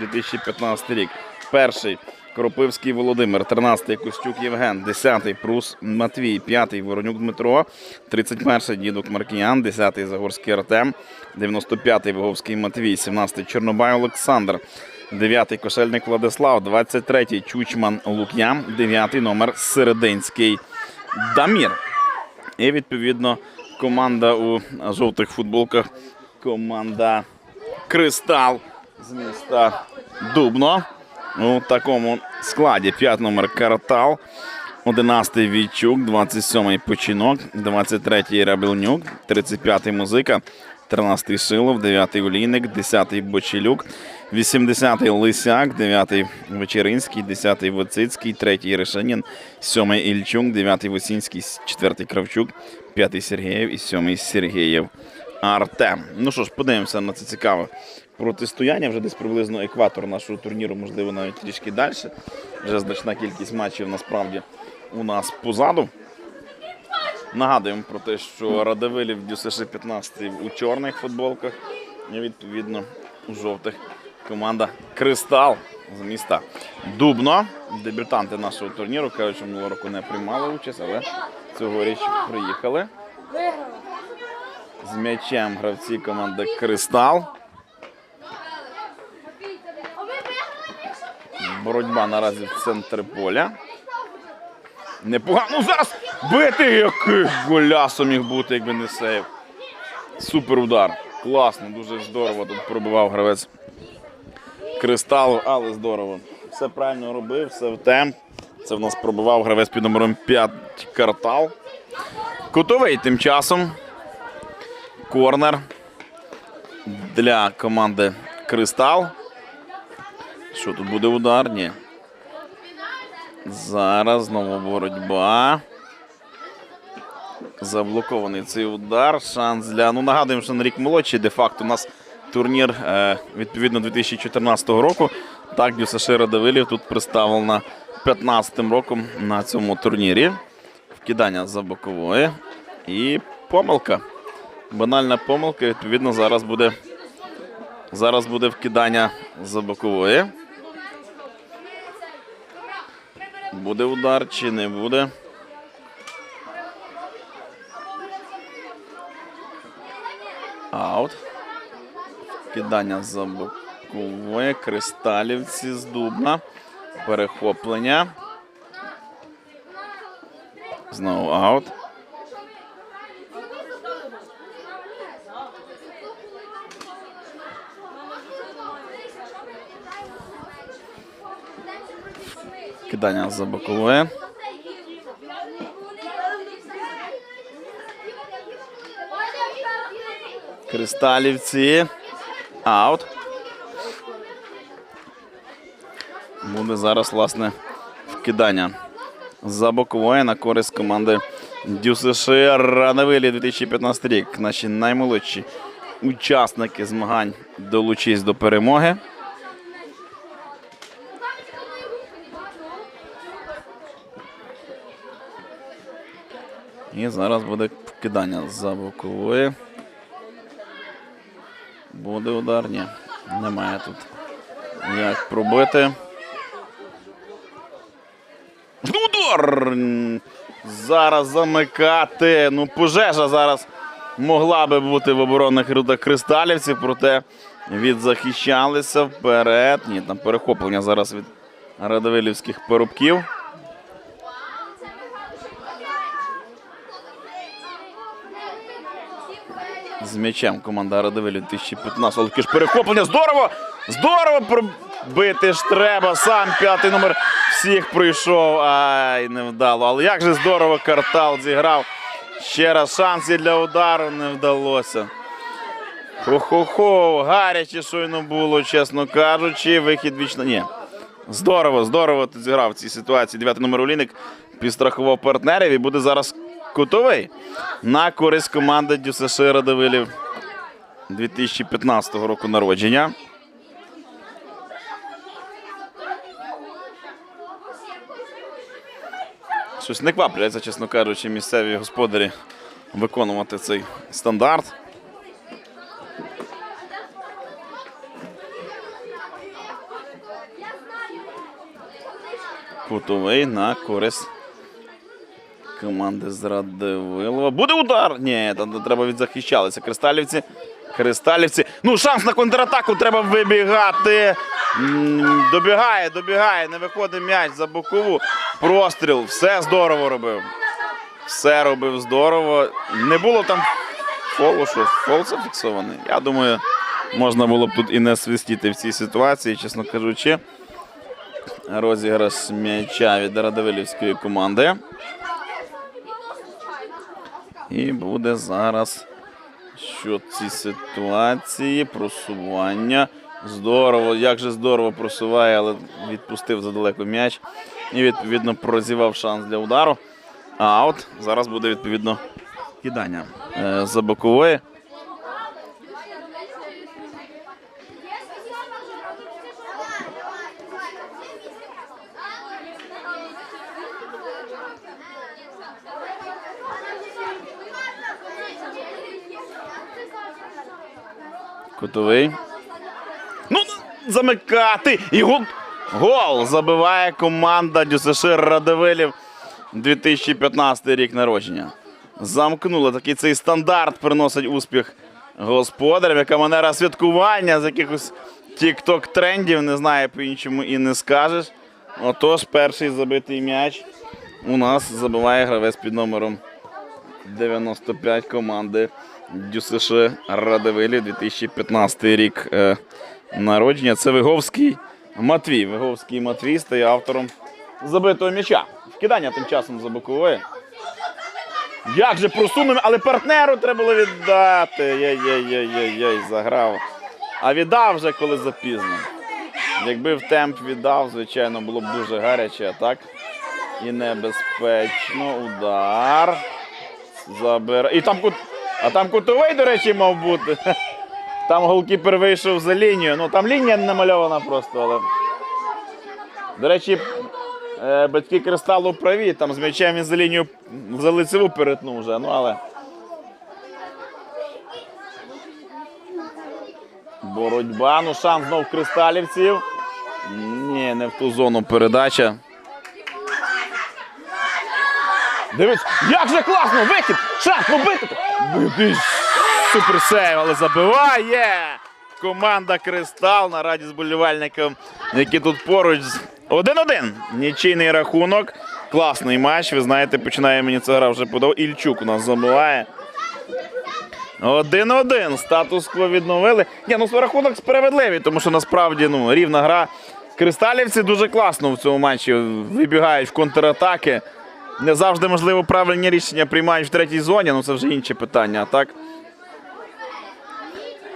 2015 рік. Перший Кропивський Володимир, 13-й Костюк Євген, 10-й Прус Матвій, 5-й Воронюк Дмитро, 31-й Дідук Маркіян, 10-й Загорський Артем, 95-й Виговський Матвій, 17-й Чорнобай Олександр, 9-й Кошельник Владислав, 23-й Чучман Лук'ян, 9-й номер Серединський Дамір. І відповідно команда у жовтих футболках. Команда Кристал з міста Дубно. У такому складі 5 номер Картал, 11-й Війчук, 27-й Починок, 23-й Рабелнюк, 35-й Музика, 13-й Шилов, 9-й Олійник, 10-й Бочелюк, 80-й Лисяк, 9-й Вечеринський, 10-й Воцицький, 3-й Решанін, 7-й Ільчук, 9-й Восінський, 4-й Кравчук, 5-й Сергієв і 7-й Сергієв Артем. Ну що ж, подивимося на це цікаве протистояння. Вже десь приблизно екватор нашого турніру, можливо, навіть трішки далі. Вже значна кількість матчів насправді у нас позаду. Нагадуємо про те, що Радивилів ДЮСШ 15 у чорних футболках. І відповідно у жовтих команда Кристал з міста Дубно. Дебютанти нашого турніру кажуть, що минулого року не приймали участь, але цьогоріч приїхали. З м'ячем гравці команди Кристал. Боротьба наразі в центрі поля. Непогано. Ну зараз бити який голясо міг бути, якби не сейв. Супер удар. Класно, дуже здорово тут пробивав гравець кристалу, але здорово. Все правильно робив, все в темп. Це в нас пробивав гравець під номером 5 картал. Кутовий тим часом. Корнер для команди Кристал. Що тут буде удар? Ні. Зараз знову боротьба. Заблокований цей удар. Шанс для. Ну, нагадуємо, що на рік молодший. Де-факто у нас турнір е, відповідно 2014 року. Так, ДЮСШ Радивилів тут представлена 15-м роком на цьому турнірі. Вкидання за бокової. І помилка. Банальна помилка. Відповідно, зараз буде. Зараз буде вкидання за бокової. Буде удар чи не буде? Аут. Кидання за бокове. Кристалівці з Дубна. Перехоплення. Знову аут. Кидання за бокове. Кристалівці. Аут. Буде зараз, власне, вкидання за бокової на користь команди ДЮСШ Ранавилі 2015 рік. Наші наймолодші учасники змагань долучись до перемоги. І зараз буде вкидання за бокової. Буде удар? Ні. Немає тут. Як пробити. Удар! Зараз замикати. Ну, пожежа зараз могла би бути в оборонних рядах кристалівців, проте відзахищалися вперед. Ні, там перехоплення зараз від радовилівських парубків. З м'ячем команда Радивилі 2015. Але таке ж перехоплення. Здорово! Здорово пробити ж треба. Сам п'ятий номер всіх пройшов. Ай, невдало. Але як же здорово картал зіграв. Ще раз шанс для удару не вдалося. Хо-хо-хо, гаряче щойно було, чесно кажучи. Вихід вічно. Ні. Здорово, здорово ти зіграв в цій ситуації. Дев'ятий номер Олійник підстрахував партнерів і буде зараз кутовий на користь команди ДЮСШ Радивилів 2015 року народження. Щось не квапляться, чесно кажучи, місцеві господарі виконувати цей стандарт. Кутовий на користь команди з Радивилова. Буде удар! Ні, там треба відзахищалися. Кристалівці. Кристалівці. Ну, шанс на контратаку треба вибігати. Добігає, добігає, не виходить м'яч за бокову. Простріл. Все здорово робив. Все робив здорово. Не було там фолу, що фол зафіксований. Я думаю, можна було б тут і не свистіти в цій ситуації, чесно кажучи. Розіграш м'яча від Радивилівської команди. І буде зараз що ці ситуації просування. Здорово, як же здорово просуває, але відпустив задалеко м'яч. І відповідно прозівав шанс для удару. Аут. Зараз буде відповідно кидання е, за бокової. Кутовий. Ну, замикати! І гол, гол забиває команда ДЮСШ Радивилів 2015 рік народження. Замкнули такий цей стандарт приносить успіх господарям. Яка манера святкування з якихось тік-ток трендів, не знаю по-іншому і не скажеш. Отож, перший забитий м'яч у нас забиває гравець під номером 95 команди ДЮСШ Радивилі 2015 рік е, народження. Це Виговський Матвій. Виговський Матвій стає автором забитого м'яча. Вкидання тим часом за бокової. Як же просунув, але партнеру треба було віддати. Яй-яй-яй-яй, заграв. А віддав вже коли запізно. Якби в темп віддав, звичайно, було б дуже гаряче, а так і небезпечно. Удар. Забира. І там кут... А там кутовий, до речі, мав бути. Там голкіпер вийшов за лінію. Ну там лінія намальована просто, але. До речі, е, батьки кристалу праві, там з м'ячем він за лінію за лицеву перетнув вже, ну але. Боротьба, ну шанс знов кристалівців. Ні, не в ту зону передача. Дивись, як же класно! Вихід! Шанс, ну бити! Бити! Супер сейв, але забиває! Команда Кристал на раді зболівальникам, які тут поруч. 1-1. Нічийний рахунок. Класний матч. Ви знаєте, починає мені ця гра вже подав. Ільчук у нас забиває. 1-1. Статус-кво відновили. Ні, ну рахунок справедливий, тому що насправді ну, рівна гра. Кристалівці дуже класно в цьому матчі вибігають в контратаки. Не завжди, можливо, правильні рішення приймають в третій зоні, ну це вже інше питання. А так.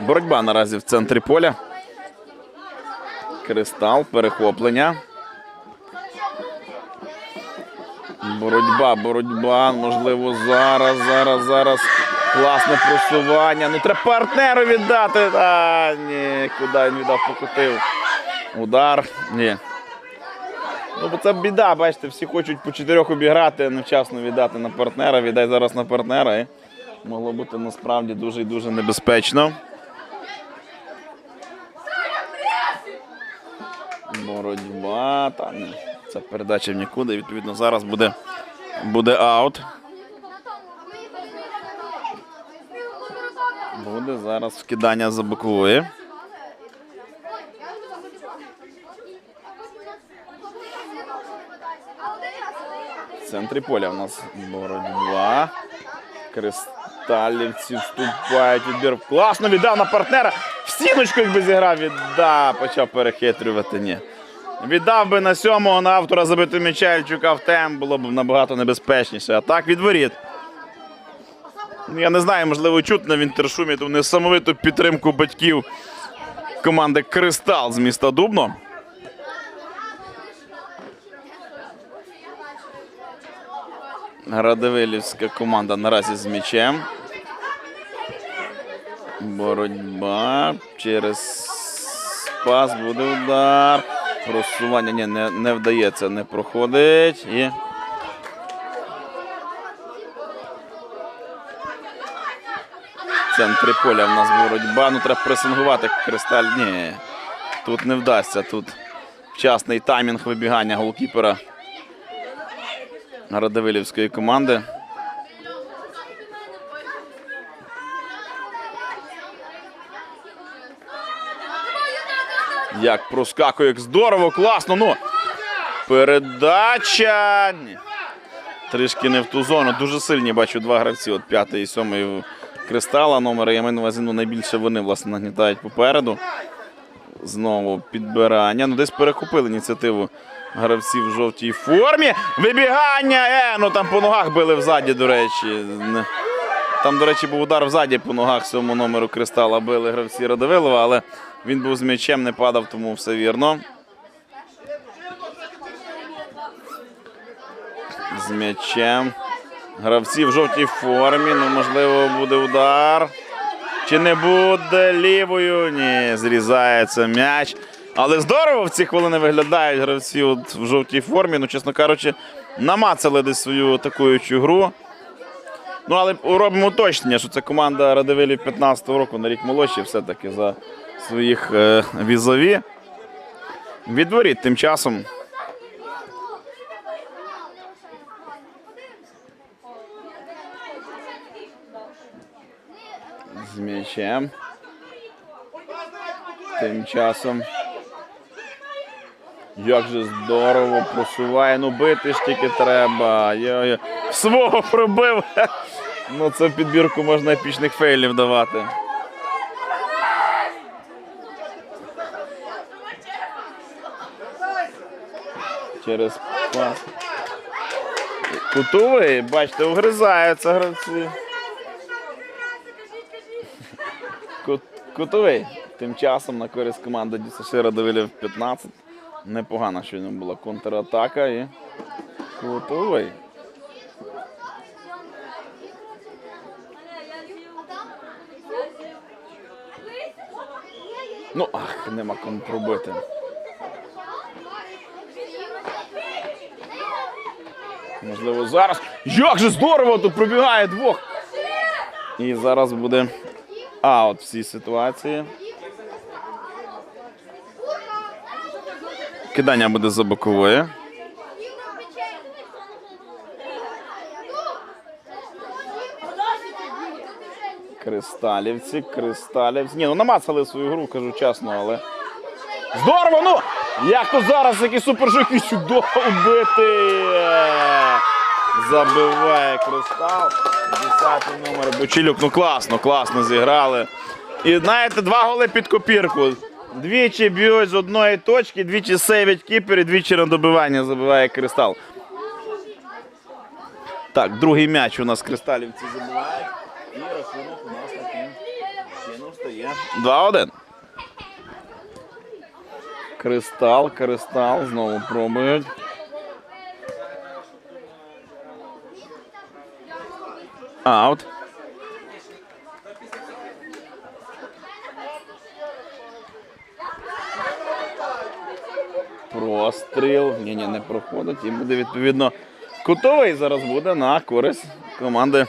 Боротьба наразі в центрі поля. Кристал, перехоплення. Боротьба, боротьба. Можливо, зараз, зараз, зараз. Класне просування. Ну треба партнеру віддати. А, ні, куди він віддав, покотив. Удар. Ні. Ну, бо це біда, бачите, всі хочуть по чотирьох обіграти, невчасно віддати на партнера. Віддай зараз на партнера. І могло бути насправді дуже і дуже небезпечно. Боротьба. Та, ні. Це передача в нікуди. Відповідно, зараз буде, буде аут. Буде зараз вкидання за бокової. Центрі поля у нас боротьба. Кристалівці вступають. Відбір. Класно віддав на партнера. В стіночку, якби зіграв, віддав. Почав перехитрювати. Ні. Віддав би на сьомого на автора забити м'яча в темп, було б набагато небезпечніше. А так від воріт. Ну, Я не знаю, можливо, чутно в інтершумі ту несамовиту підтримку батьків команди Кристал з міста Дубно. Радивилівська команда наразі з м'ячем. Боротьба через пас буде удар. Просування ні, не, не вдається, не проходить. І... В центрі поля в нас боротьба. Ну треба пресингувати кристаль. Ні. Тут не вдасться. Тут вчасний таймінг вибігання голкіпера Радивилівської команди. Як проскакує, як здорово, класно. Ну, передача. Трішки не в ту зону. Дуже сильні бачу два гравці. От п'ятий і сьомий кристала номера. Я маю на увазі, ну, найбільше вони власне нагнітають попереду. Знову підбирання. Ну, десь перехопили ініціативу гравців в жовтій формі. Вибігання! Е, ну там по ногах били взаді, до речі. Там, до речі, був удар взаді по ногах сьомого номеру кристала били гравці Радовилова, але він був з м'ячем, не падав, тому все вірно. З м'ячем. Гравці в жовтій формі. Ну, можливо, буде удар. Чи не буде лівою? Ні, зрізається м'яч. Але здорово в ці хвилини виглядають гравці от в жовтій формі. Ну, чесно кажучи, намацали десь свою атакуючу гру. Ну, але робимо уточнення, що це команда Радивилів 15-го року на рік молодші, все-таки за своїх е, візові. Відворіт тим часом. З м'ячем. Тим часом. Як же здорово просуває. Ну бити ж тільки треба. Йо-йо. Свого пробив. Ну це в підбірку можна епічних фейлів давати. Через пас. Кутовий, бачите, огризаються гравці. Кут- Кутовий. Тим часом на користь команди Дісашира Давилів 15. Непогана щойно була контратака і кутовий. Ну, ах, нема кому пробити. Можливо, зараз. Як же здорово! Тут пробігає двох. І зараз буде аут в цій ситуації. Кидання буде за бокової. Кристалівці, кристалівці. Ні, ну намацали свою гру, кажу чесно, але. Здорово! Ну! Як то зараз, який супержик і чудово бити! Забиває кристал. Десятий номер Бочилюк. Ну класно, класно зіграли. І знаєте, два голи під копірку. Двічі б'ють з одної точки, двічі сейвять кіпер і двічі на добивання забиває кристал. Так, другий м'яч у нас кристалівці забивають. І рахунок у нас таким чином стає 2-1. Кристал, кристал, знову пробують. Аут. Простріл. Ні, ні, не проходить. І буде відповідно кутовий зараз буде на користь команди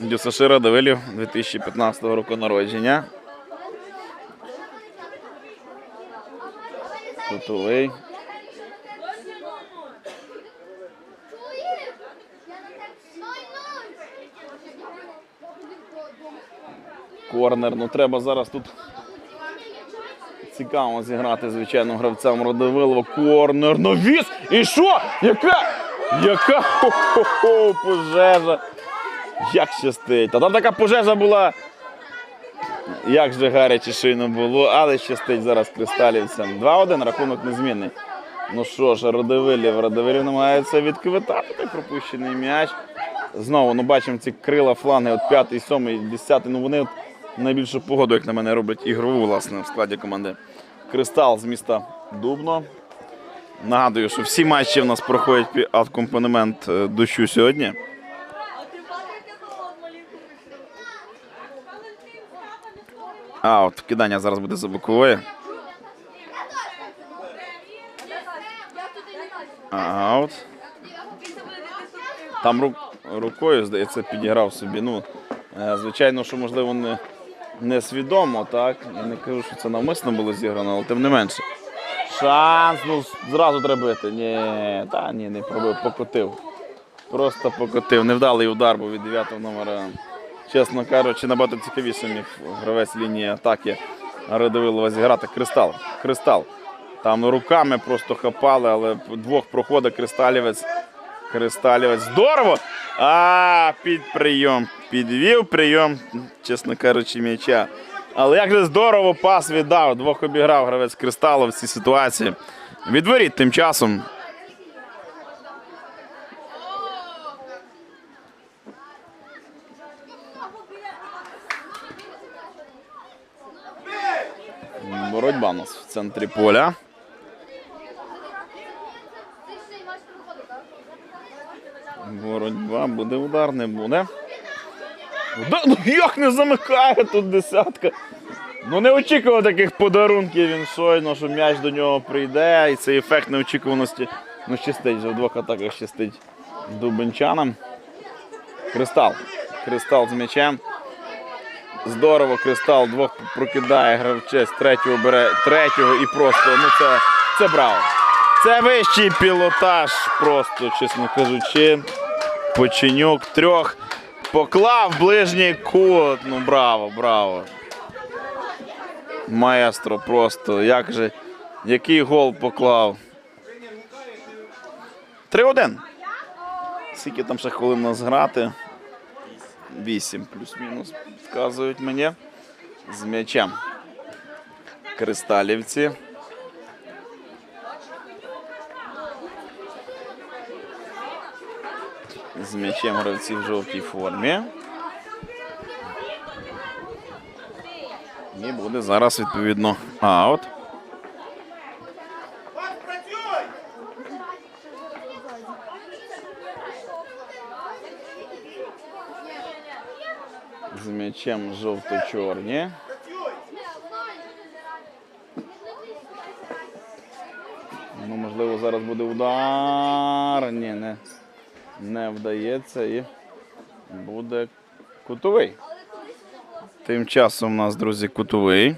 Дюсашира Давилів 2015 року народження. Кутовий. Корнер. Ну треба зараз тут цікаво зіграти, звичайно, гравцям Родовилова. Корнер. Навіс! І що? Яка? Яка хо-хо-хо пожежа? Як щастить. Та там така пожежа була. Як же гаряче щойно було, але щастить зараз кристалівцям. 2-1, рахунок незмінний. Ну що ж, Родовилів. Родовилів намагається відквитати пропущений м'яч. Знову ну, бачимо ці крила, фланги, от 5, 7, 10. Ну вони от найбільшу погоду, як на мене, роблять ігрову власне в складі команди. Кристал з міста Дубно. Нагадую, що всі матчі в нас проходять під акомпанемент е, дощу сьогодні. А, от кидання зараз буде за бокової. Аут. Там рук, рукою, здається, підіграв собі. Ну, е, звичайно, що можливо не, не свідомо, так. Я не кажу, що це навмисно було зіграно, але тим не менше. шанс. Ну, зразу треба бити. Ні, та ні, не пробив, покотив. Просто покотив. Невдалий удар був від 9 номера. Чесно кажучи, набагато цікавіше міг гравець лінії атаки Радовилова зіграти. Кристал. Кристал. Там руками просто хапали, але двох проходить кристалівець. Кристалівець. Здорово! А, під прийом. Підвів прийом, чесно кажучи, м'яча. Але як же здорово пас віддав. Двох обіграв гравець Кристалу в цій ситуації. Відворіть тим часом. Боротьба у нас в центрі поля. Боротьба буде удар, не буде. Удар, ну як не замикає тут десятка. Ну не очікував таких подарунків він щойно, що м'яч до нього прийде. І цей ефект неочікуваності ну, щастить, в двох атаках щастить дубенчанам. Кристал. Кристал з м'ячем. Здорово, Кристал двох прокидає гравчець, третього бере третього і просто, ну це, це браво. Це вищий пілотаж, просто, чесно кажучи. Поченюк трьох поклав ближній кут. Ну браво, браво. Маестро просто. Як же, який гол поклав. 3-1. Скільки там ще хвилин нас грати? 8 плюс-мінус, вказують мені. З м'ячем. Кристалівці. З м'ячем гравці в жовтій формі. І буде зараз відповідно аут. З м'ячем жовто-чорні. Ну, можливо, зараз буде удар. Ні, не, не вдається і буде кутовий. Тим часом у нас, друзі, кутовий.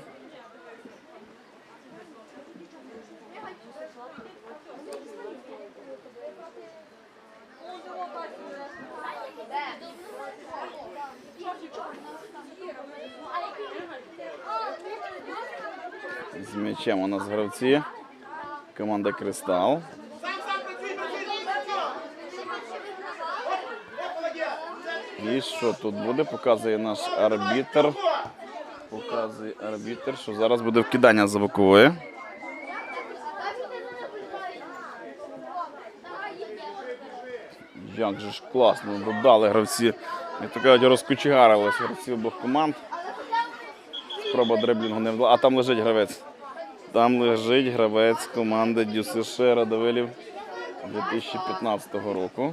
З м'ячем у нас гравці. Команда Кристал. І що тут буде? Показує наш арбітр. Показує арбітр, що зараз буде вкидання за бокової. Як же ж класно додали гравці. Як то кажуть, розкочегарилися гравці обох команд. Спроба дриблінгу не вдала. А там лежить гравець. Там лежить гравець команди ДЮСШ Радовилів 2015 року.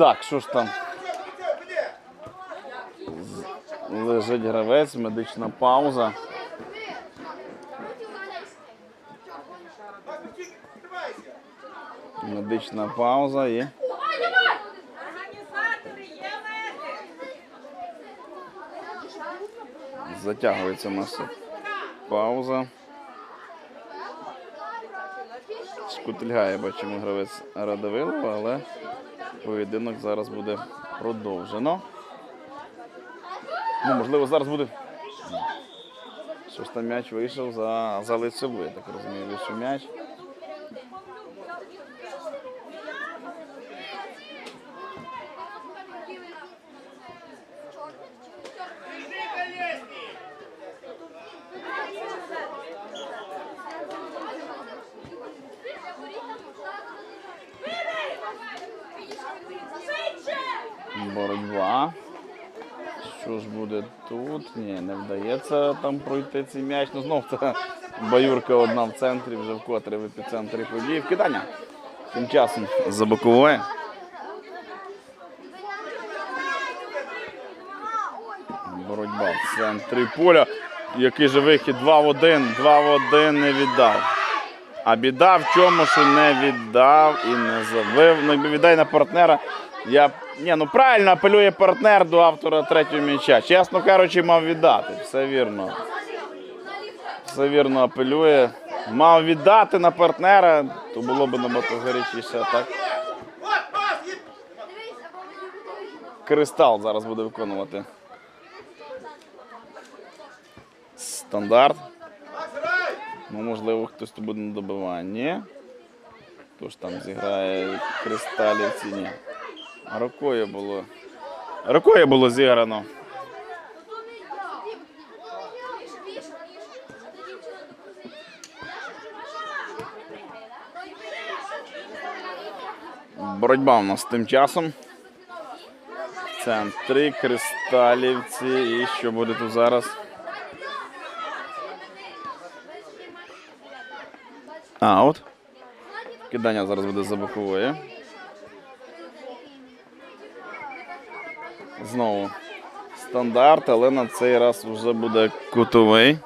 Так, що ж там? Лежить гравець, медична пауза. Медична пауза і. Затягується наша пауза. Шкутильгає, бачимо гравець Радовилова, але поєдинок зараз буде продовжено. Ну, можливо, зараз буде. Що ж там м'яч вийшов за, за лицеву, так розумію, вийшов м'яч. Боротьба. Що ж буде тут? Ні, не вдається там пройти цей м'яч. Ну знов та баюрка одна в центрі, вже вкотре в епіцентрі події. Вкидання. Тим часом за бокової. Боротьба в центрі поля. Який же вихід? 2 в 1. 2 в 1 не віддав. А біда в чому, що не віддав і не забив. Ну, якби віддай на партнера. Я ні, ну правильно апелює партнер до автора третього м'яча. Чесно кажучи, мав віддати. Все вірно. Все вірно апелює. Мав віддати на партнера, то було б набагато гарячіше. Так. Кристал зараз буде виконувати. Стандарт. Ну, можливо, хтось тут буде на добиванні. Ж там зіграє кристалівці? Ні. А Рукою було. Рукою було зіграно. Боротьба у нас тим часом. Центри, кристалівці. І що буде тут зараз? Аут. Кидання зараз буде за бокової. Знову стандарт, але на цей раз вже буде кутовий.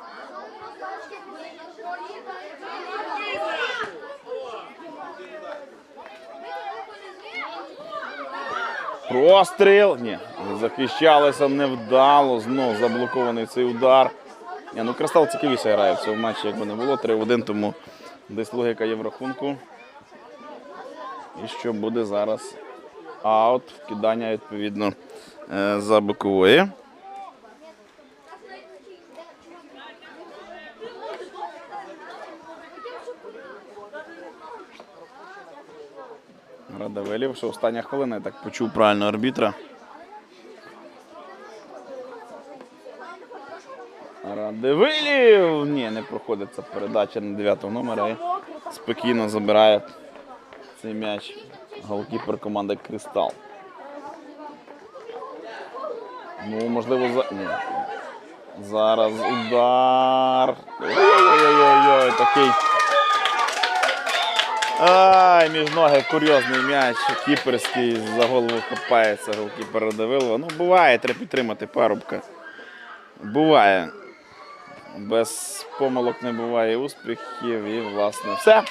Простріл. Ні, захищалися невдало. Знов заблокований цей удар. Ні, ну Кристал цікавіше грає в цьому матчі, якби не було 3-1, тому десь логіка є в рахунку. І що буде зараз аут, вкидання відповідно за бокової. Радавелів, що остання хвилина, я так почув правильно арбітра. Радивилів! Ні, не проходить ця передача на 9 номера спокійно забирає цей м'яч голкіпер команди Кристал. Ну, можливо, за. Ні. Зараз удар. Ой-ой-ой, такий. Ай, між ноги курйозний м'яч. Кіперський за голову хапається голкіпер Радивилова. Ну, буває, треба підтримати парубка. Буває. Без помилок не буває успіхів і, власне, все.